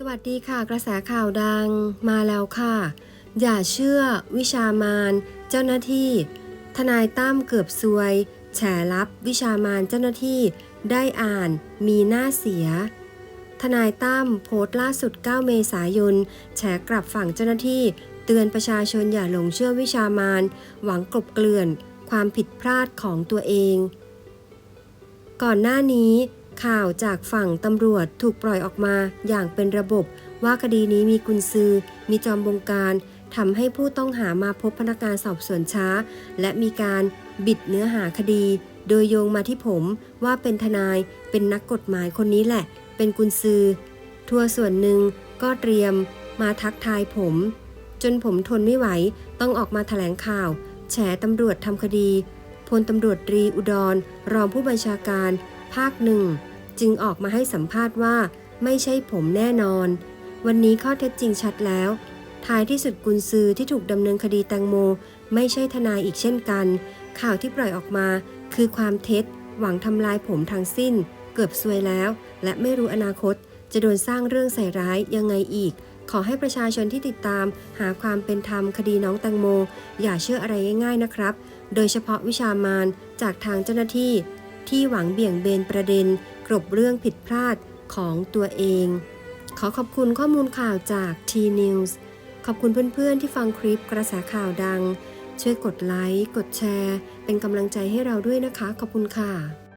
สวัสดีค่ะ กระแสข่าวดังมาแล้วค่ะ อย่าเชื่อ วิชามานเจ้าหน้าที่ ทนายตั้มเกือบซวย แฉลับ วิชามานเจ้าหน้าที่ ได้อ่าน มีหน้าเสีย ทนายตั้มโพสต์ล่าสุด 9 เมษายน แฉกลับฝั่งเจ้าหน้าที่ เตือนประชาชนอย่าหลงเชื่อวิชามาน หวังกลบเกลื่อน ความผิดพลาดของตัวเอง ก่อนหน้านี้ ข่าวจากฝั่งตำรวจถูกปล่อยออกมาอย่างเป็นระบบ ว่าคดีนี้มีกุญซือ มีจอมบงการทำให้ผู้ต้องหามาพบพนักงานสอบสวนช้า และมีการบิดเนื้อหาคดี โดยโยงมาที่ผมว่าเป็นทนายเป็นนักกฎหมายคนนี้แหละ เป็นกุญซือ ทัวร์ส่วนหนึ่งก็เตรียมมาทักทายผม จนผมทนไม่ไหวต้องออกมาแถลงข่าว แฉตำรวจทำคดีพลตำรวจตรีอุดร รองผู้บัญชาการ ภาคหนึ่ง จึงออกมาให้สัมภาษณ์ว่า ไม่ใช่ผมแน่นอน วันนี้ข้อเท็จจริงชัดแล้ว ท้ายที่สุดกุญซือที่ถูกดำเนินคดีแตงโม ไม่ใช่ทนายอีกเช่นกัน ข่าวที่ปล่อยออกมา คือความเท็จ หวังทำลายผมทั้งสิ้น เกือบซวยแล้ว และไม่รู้อนาคต จะโดนสร้างเรื่องใส่ร้ายยังไงอีกขอให้ประชาชนที่ติดตามหาความเป็นธรรมคดีน้องแตงโม อย่าเชื่ออะไรง่ายๆนะครับ โดยเฉพาะวิชามานจากทางเจ้าหน้าที่ ที่หวังเบี่ยงเบนประเด็น กลบเรื่องผิดพลาดของตัวเอง ขอขอบคุณข้อมูลข่าวจาก T News ขอบคุณเพื่อนๆที่ฟังคลิปกระแสข่าวดัง ช่วยกดไลค์ กดแชร์ เป็นกำลังใจให้เราด้วยนะคะ ขอบคุณค่ะ